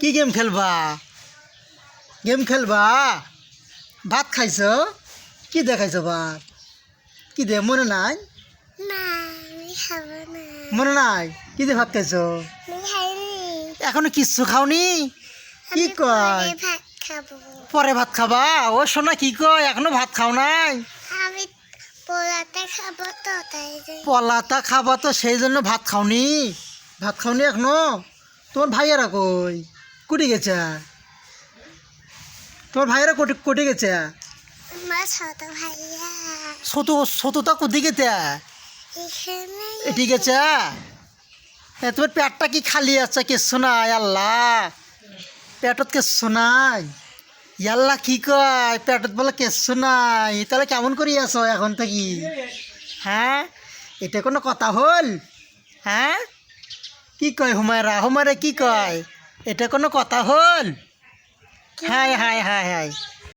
কি গেম খেলবা? গেম খেলবা? ভাত খাইছ? কি দেখাইছ ভাত? কি দে মনে নাই? মনে নাই? কি দিয়ে ভাত খাইছ? এখনও কিচ্ছু খাওনি? কি কয়? পরে ভাত খাব? ও শোনা কি কয়? এখনও ভাত খাও নাই? পলাতা খাবা তো সেই জন্য ভাত খাওনি। ভাত খাওনি এখনও? তোমার ভাইয়েরা কই? কুটি গেছে। তোমার ভাইয়েরা কোটি কোটি গেছে? আমার ছোট ভাইয়া। ছোট ছোটটা কুদি গেছে? এটি গেছে এ, তোমার পেটটা কি খালি আছে কিচ্ছু নাই আল্লাহ। পেটত কিচ্ছু নাই। ইয়াল্লা কি কয় পেটত বলে কিচ্ছু নাই। তাহলে কেমন করি আছো এখন থাকি? হ্যাঁ? এটা কোনো কথা হল? হ্যাঁ? কি কয় হুমায়রা? হুমায়রা কি কয়? এটা কোনো কথা হল? High high high high